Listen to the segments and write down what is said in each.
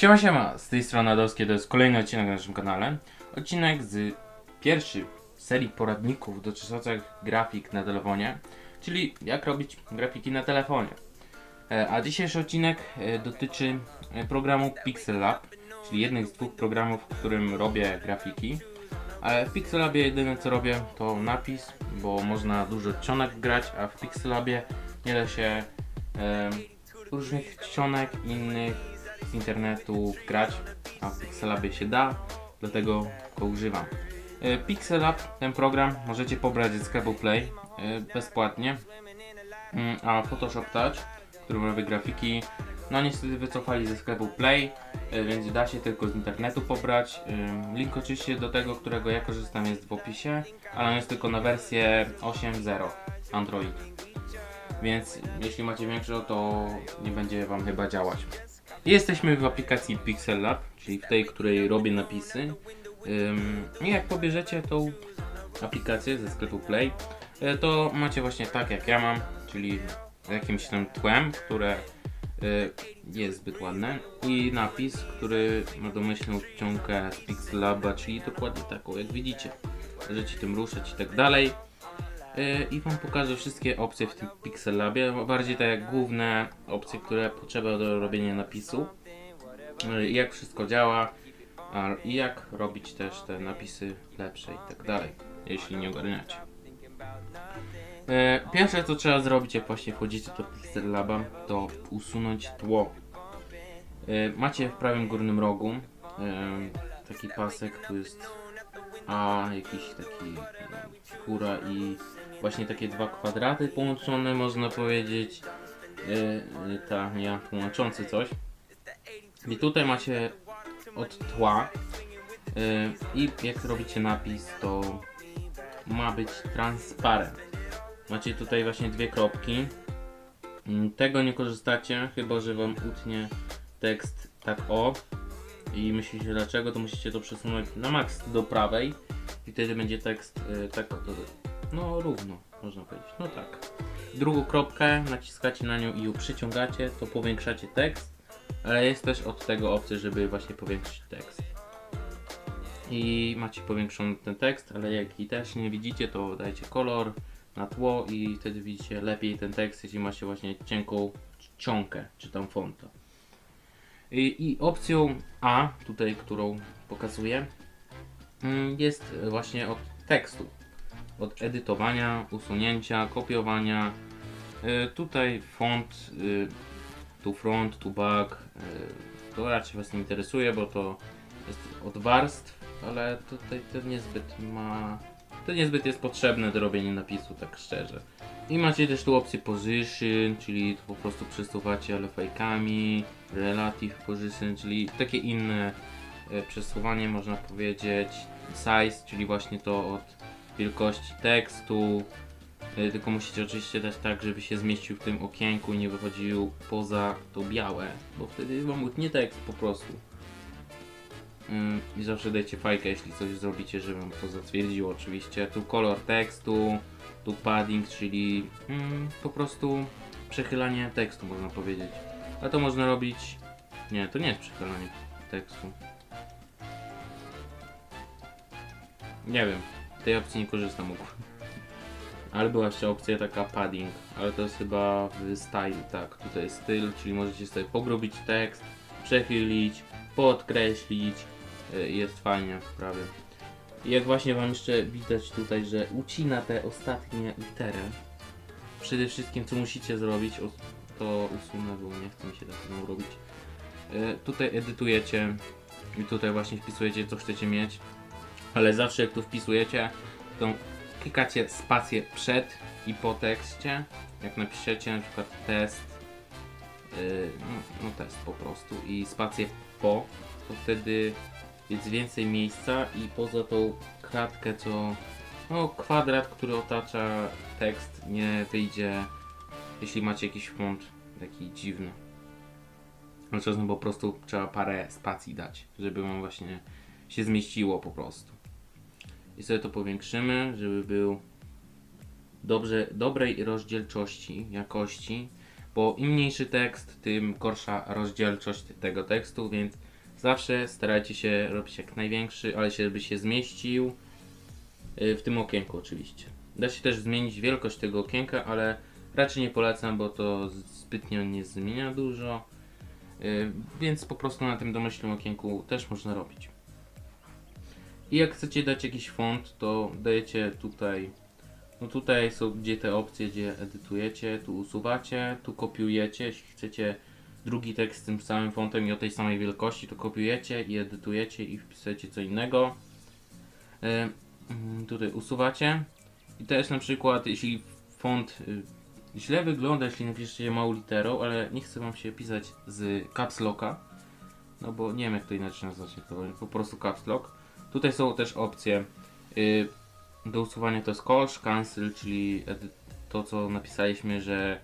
Siema siema, z tej strony Adowskie, to jest kolejny odcinek na naszym kanale. Odcinek z pierwszy serii poradników dotyczących grafik na telefonie, czyli jak robić grafiki na telefonie. E, A dzisiejszy odcinek e, dotyczy e, programu Pixel Lab, czyli jednych z dwóch programów, w którym robię grafiki. Ale w Pixel Labie jedyne co robię to napis, bo można dużo czcionek grać, a w Pixel Labie nie da się e, różnych czcionek innych z internetu grać, a w Pixelabie się da, dlatego go używam. E, Pixelab, ten program możecie pobrać ze sklepu Play e, bezpłatnie, Mm, a Photoshop Touch, który robi grafiki, no niestety wycofali ze sklepu Play, e, więc da się tylko z internetu pobrać. Link oczywiście do tego, którego ja korzystam jest w opisie, ale on jest tylko na wersję 8.0 Android. Więc jeśli macie większą, to nie będzie Wam chyba działać. Jesteśmy w aplikacji Pixel Lab, czyli w tej, której robię napisy. I jak pobierzecie tą aplikację ze sklepu Play, y, to macie właśnie tak jak ja mam, czyli jakimś tam tłem, które y, jest zbyt ładne i napis, który ma domyślną czcionkę z Pixel Laba, czyli dokładnie taką jak widzicie. Możecie tym ruszać i tak dalej. Y, i Wam pokażę wszystkie opcje w tym Pixel Labie, bardziej tak jak główne opcje, które potrzeba do robienia napisu y, jak wszystko działa i jak robić też te napisy lepsze i tak dalej, jeśli nie ogarniacie. Y, Pierwsze co trzeba zrobić jak właśnie wchodzicie do Pixel Laba to usunąć tło. Macie w prawym górnym rogu taki pasek, tu jest A, jakiś taki góra i właśnie takie dwa kwadraty połączone, można powiedzieć. Yy, ta, ja tłumaczący coś. I tutaj macie od tła. Yy, I jak robicie napis, to ma być transparent. Macie tutaj właśnie dwie kropki. Mm, Tego nie korzystacie, chyba że wam utnie tekst tak o. I myślicie dlaczego, to musicie to przesunąć na maks do prawej. I wtedy będzie tekst yy, tak no równo, można powiedzieć. No tak. Drugą kropkę naciskacie na nią i ją przyciągacie, to powiększacie tekst, ale jest też od tego opcja, żeby właśnie powiększyć tekst. I macie powiększony ten tekst, ale jak i też nie widzicie, to dajcie kolor na tło i wtedy widzicie lepiej ten tekst, jeśli macie właśnie cienką czcionkę, czy tam fonta. I, I opcją A, tutaj, którą pokazuję, mm, jest właśnie od tekstu od edytowania, usunięcia, kopiowania. Y, tutaj font, y, tu front, tu back. Y, to raczej Was nie interesuje, bo to jest od warstw, ale tutaj to niezbyt ma. To niezbyt jest potrzebne do robienia napisu, tak szczerze. I macie też tu opcję position, czyli po prostu przesuwacie ale fajkami, relative position, czyli takie inne przesuwanie można powiedzieć. Size, czyli właśnie to od wielkości tekstu. Y, Tylko musicie oczywiście dać tak, żeby się zmieścił w tym okienku i nie wychodził poza to białe, bo wtedy wam utnie tekst po prostu. Ym, I zawsze dajcie fajkę, jeśli coś zrobicie, żeby wam to zatwierdziło oczywiście. Tu kolor tekstu, tu padding, czyli mm, po prostu przechylanie tekstu można powiedzieć. A to można robić... Nie, to nie jest przechylanie tekstu. Nie wiem, tej opcji nie korzystam ogólnie. Ale była jeszcze opcja taka padding, ale to jest chyba w style, tak, tutaj styl, czyli możecie sobie pogrubić tekst, przechylić, podkreślić, y, jest fajnie prawie. I jak właśnie wam jeszcze widać tutaj, że ucina te ostatnie litery, przede wszystkim co musicie zrobić, to usunę, bo nie chce mi się tak robić. Y, Tutaj edytujecie i tutaj właśnie wpisujecie co chcecie mieć ale zawsze jak tu wpisujecie, to klikacie spację przed i po tekście. Jak napiszecie na przykład test, yy, no, no test po prostu i spację po, to wtedy jest więcej miejsca i poza tą kratkę, co no kwadrat, który otacza tekst, nie wyjdzie, jeśli macie jakiś font taki dziwny. No czasem po prostu trzeba parę spacji dać, żeby wam właśnie się zmieściło po prostu. I sobie to powiększymy, żeby był dobrze, dobrej rozdzielczości, jakości, bo im mniejszy tekst, tym gorsza rozdzielczość tego tekstu, więc zawsze starajcie się robić jak największy, ale żeby się zmieścił y, w tym okienku oczywiście. Da się też zmienić wielkość tego okienka, ale raczej nie polecam, bo to zbytnio nie zmienia dużo. Y, Więc po prostu na tym domyślnym okienku też można robić. I jak chcecie dać jakiś font, to dajecie tutaj. No tutaj są gdzie te opcje, gdzie edytujecie, tu usuwacie, tu kopiujecie. Jeśli chcecie drugi tekst z tym samym fontem i o tej samej wielkości, to kopiujecie i edytujecie i wpisujecie co innego. Y, mm, tutaj usuwacie. I też na przykład, jeśli font y, źle wygląda, jeśli napiszecie małą literą, ale nie chcę wam się pisać z caps locka, no bo nie wiem jak to inaczej nazwać, to po prostu caps lock. Tutaj są też opcje y, do usuwania to jest kosz, cancel, czyli to co napisaliśmy, że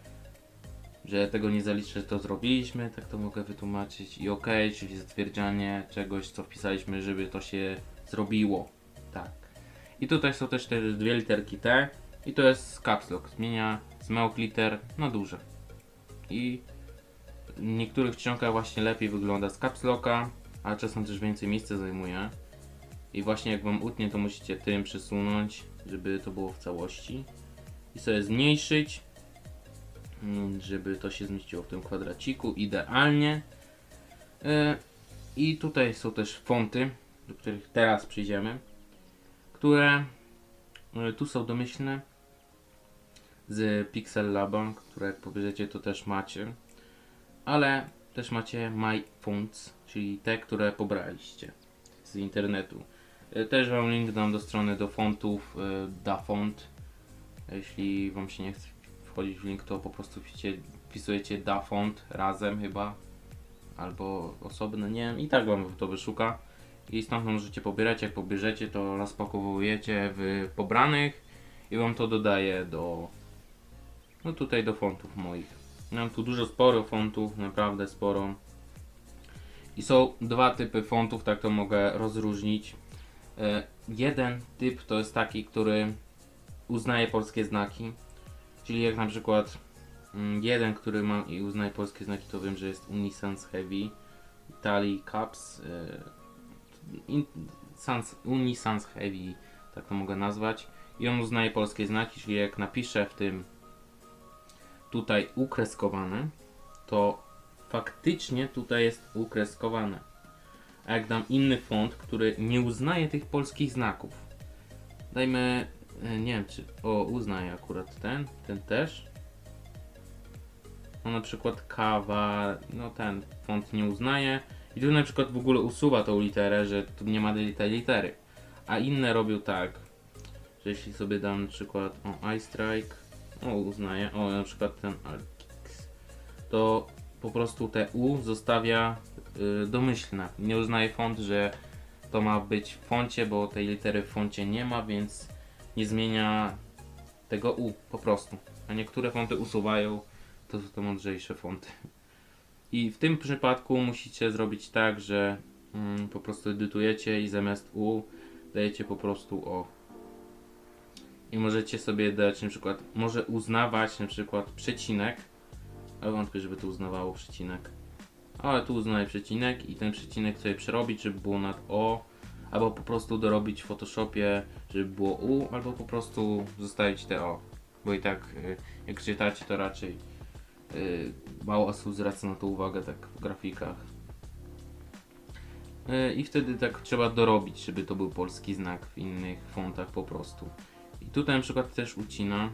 że tego nie zaliczę, to zrobiliśmy, tak to mogę wytłumaczyć i OK, czyli zatwierdzanie czegoś, co wpisaliśmy, żeby to się zrobiło. Tak. I tutaj są też te dwie literki T i to jest caps lock, zmienia z małych liter na duże. I w niektórych czcionkach właśnie lepiej wygląda z caps locka, a czasem też więcej miejsca zajmuje. I właśnie jak wam utnie, to musicie tym przesunąć, żeby to było w całości. I sobie zmniejszyć, mm, żeby to się zmieściło w tym kwadraciku idealnie. E, I tutaj są też fonty, do których teraz przyjdziemy, które e, tu są domyślne z Pixel Laba, które jak pobierzecie to też macie, ale też macie My Fonts, czyli te, które pobraliście z internetu. E, Też wam link dam do strony do fontów e, DaFont. Jeśli wam się nie chce wchodzić w link, to po prostu wpiszcie, wpisujecie DaFont razem chyba. Albo osobno, nie wiem, i tak wam to wyszuka. I stamtąd możecie pobierać, jak pobierzecie to rozpakowujecie w pobranych i wam to dodaje do no tutaj do fontów moich. Mam tu dużo sporo fontów, naprawdę sporo. I są dwa typy fontów, tak to mogę rozróżnić. E, jeden typ to jest taki, który uznaje polskie znaki. Czyli jak na przykład mm, jeden, który ma i uznaje polskie znaki, to wiem, że jest Unisans Heavy, Italy Caps, e, Unisans Heavy, tak to mogę nazwać. I on uznaje polskie znaki, czyli jak napiszę w tym tutaj ukreskowane, to faktycznie tutaj jest ukreskowane. A jak dam inny font, który nie uznaje tych polskich znaków, dajmy, e, nie wiem czy, o uznaje akurat ten, ten też. No na przykład kawa, no ten font nie uznaje i tu na przykład w ogóle usuwa tą literę, że tu nie ma tej litery. A inne robią tak, że jeśli sobie dam na przykład o iStrike, o uznaje, o na przykład ten Alkix, to po prostu te U zostawia y, domyślne. Nie uznaje font, że to ma być w foncie, bo tej litery w foncie nie ma, więc nie zmienia tego U po prostu. A niektóre fonty usuwają, to są to mądrzejsze fonty. I w tym przypadku musicie zrobić tak, że mm, po prostu edytujecie i zamiast U dajecie po prostu O. I możecie sobie dać na przykład, może uznawać na przykład przecinek, ale wątpię, żeby to uznawało przecinek. Ale tu uznaję przecinek i ten przecinek sobie przerobić, żeby było nad O, albo po prostu dorobić w Photoshopie, żeby było U, albo po prostu zostawić te O. Bo i tak, y, jak czytacie, to raczej y, mało osób zwraca na to uwagę tak w grafikach. Y, I wtedy tak trzeba dorobić, żeby to był polski znak w innych fontach po prostu. I tutaj na przykład też ucina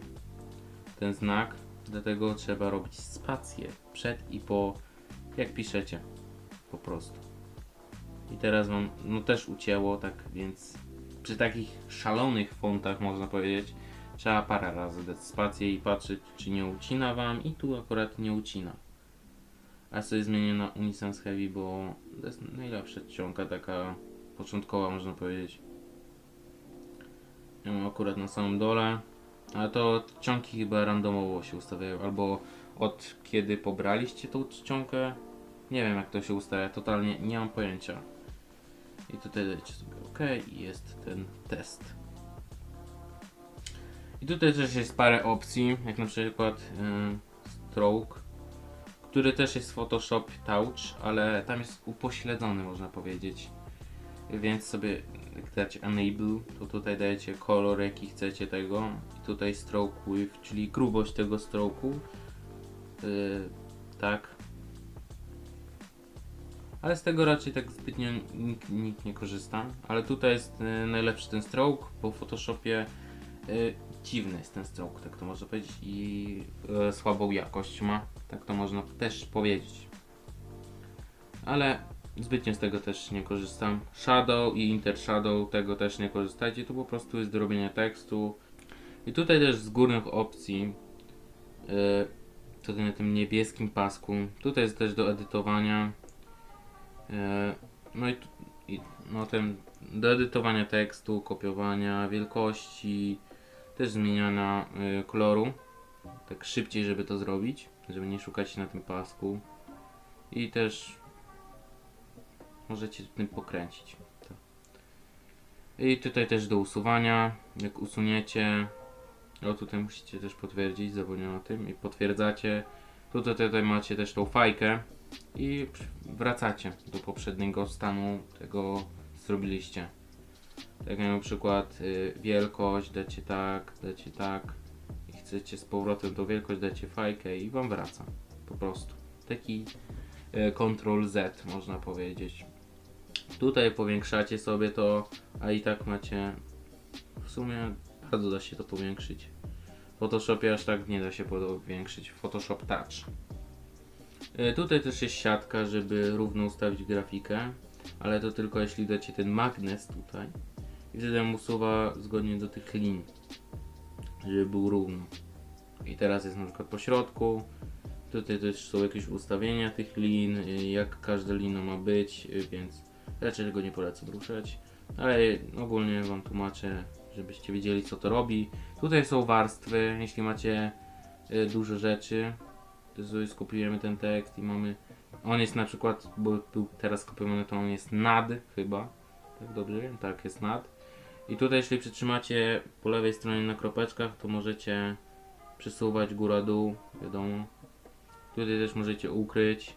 ten znak, dlatego trzeba robić spację przed i po, jak piszecie, po prostu. I teraz wam, no też ucięło, tak więc przy takich szalonych fontach można powiedzieć, trzeba parę razy dać spację i patrzeć, czy nie ucina wam i tu akurat nie ucina. A sobie zmienię na Unisans Heavy, bo to jest najlepsza czcionka, taka początkowa można powiedzieć. Ja mam akurat na samym dole, ale to czcionki chyba randomowo się ustawiają, albo od kiedy pobraliście tą czcionkę, nie wiem jak to się ustawia, totalnie nie mam pojęcia. I tutaj dajcie sobie OK i jest ten test. I tutaj też jest parę opcji, jak na przykład yy, stroke, który też jest Photoshop Touch, ale tam jest upośledzony można powiedzieć. Więc sobie dacie Enable, to tutaj dajecie kolor jaki chcecie tego. I tutaj Stroke Width, czyli grubość tego stroku. Yy, tak. Ale z tego raczej tak zbytnio nikt, nikt nie korzysta. Ale tutaj jest yy, najlepszy ten stroke, bo w Photoshopie yy, dziwny jest ten stroke, tak to można powiedzieć. I yy, słabą jakość ma, tak to można też powiedzieć. Ale zbytnio z tego też nie korzystam. Shadow i Intershadow tego też nie korzystajcie, to po prostu jest do robienia tekstu. I tutaj też z górnych opcji, tutaj na tym niebieskim pasku, tutaj jest też do edytowania. Yy, no i, i no ten do edytowania tekstu, kopiowania wielkości, też zmieniania yy, koloru. Tak szybciej, żeby to zrobić, żeby nie szukać na tym pasku. I też możecie tym pokręcić. I tutaj też do usuwania. Jak usuniecie, o tutaj musicie też potwierdzić, zapomniałem o tym, i potwierdzacie. Tutaj, tutaj macie też tą fajkę i wracacie do poprzedniego stanu tego zrobiliście. Tak jak na przykład y, wielkość, dacie tak, dacie tak i chcecie z powrotem tą wielkość, dacie fajkę i wam wraca. Po prostu. Taki y, Ctrl Z można powiedzieć. Tutaj powiększacie sobie to, a i tak macie w sumie bardzo da się to powiększyć. W Photoshopie aż tak nie da się powiększyć. Photoshop Touch. E, Tutaj też jest siatka, żeby równo ustawić grafikę, ale to tylko jeśli dacie ten magnes tutaj i wtedy usuwa zgodnie do tych lin, żeby był równo. I teraz jest na przykład po środku. Tutaj też są jakieś ustawienia tych lin, y, jak każda lina ma być, y, więc raczej tego nie polecam ruszać. Ale ogólnie Wam tłumaczę, żebyście wiedzieli co to robi. Tutaj są warstwy, jeśli macie y, dużo rzeczy, to sobie skopiujemy ten tekst i mamy. On jest na przykład, bo był teraz skopiowany, to on jest nad chyba. Tak dobrze wiem? Tak, jest nad. I tutaj, jeśli przytrzymacie po lewej stronie na kropeczkach, to możecie przesuwać góra-dół, wiadomo. Tutaj też możecie ukryć,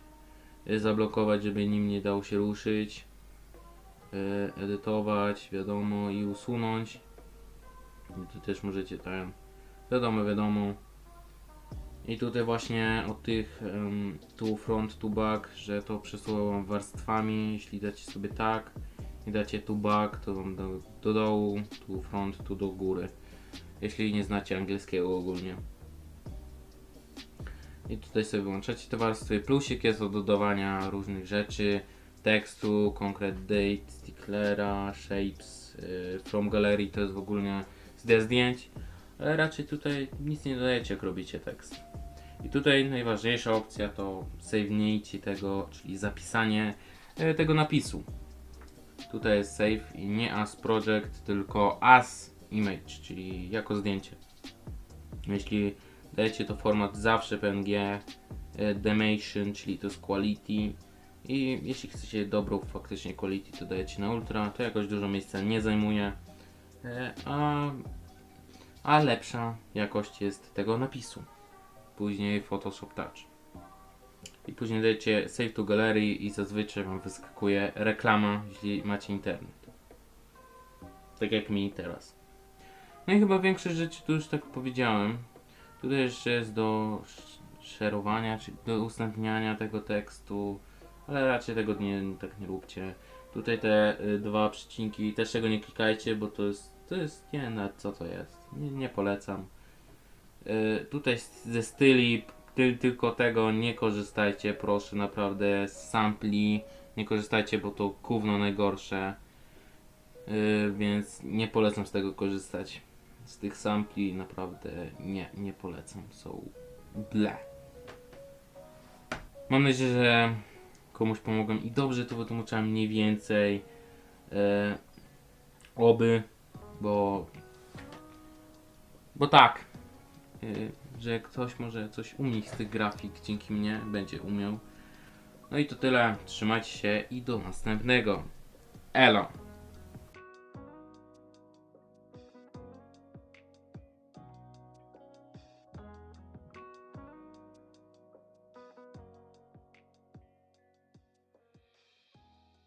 y, zablokować, żeby nim nie dało się ruszyć, y, edytować, wiadomo, i usunąć. Tu też możecie tam, wiadomo, wiadomo. I tutaj właśnie od tych um, tu front, tu back, że to przesuwa wam warstwami, jeśli dacie sobie tak i dacie tu back, to wam do, do dołu, tu front, tu do góry. Jeśli nie znacie angielskiego ogólnie. I tutaj sobie wyłączacie te warstwy. Plusik jest do dodawania różnych rzeczy, tekstu, concrete date, sticklera, shapes, y, from gallery to jest w ogóle z zdjęć. Ale raczej tutaj nic nie dodajecie jak robicie tekst. I tutaj najważniejsza opcja to save'nijcie tego, czyli zapisanie e, tego napisu. Tutaj jest save i nie as project, tylko as image, czyli jako zdjęcie. Jeśli dajecie to format zawsze PNG, e, Demation, czyli to jest quality. I jeśli chcecie dobrą faktycznie quality, to dajecie na ultra, to jakoś dużo miejsca nie zajmuje. E, A, a lepsza jakość jest tego napisu. Później Photoshop Touch. I później dajecie Save to Gallery i zazwyczaj Wam wyskakuje reklama, jeśli macie internet. Tak jak mi teraz. No i chyba większość rzeczy tu już tak powiedziałem. Tutaj jeszcze jest do szerowania, czy do udostępniania tego tekstu, ale raczej tego nie, tak nie róbcie. Tutaj te y, dwa przecinki, też tego nie klikajcie, bo to jest, to jest, nie wiem nawet co to jest. Nie, nie polecam. Y, tutaj ze styli, ty, tylko tego nie korzystajcie, proszę, naprawdę z sampli. Nie korzystajcie, bo to gówno najgorsze. Y, więc nie polecam z tego korzystać. Z tych sampli naprawdę nie, nie polecam. Są ble. Mam nadzieję, że komuś pomogłem i dobrze to wytłumaczyłem mniej więcej. E, oby, bo bo tak, e, że ktoś może coś umieć z tych grafik dzięki mnie będzie umiał. No i to tyle. Trzymajcie się i do następnego. Elo.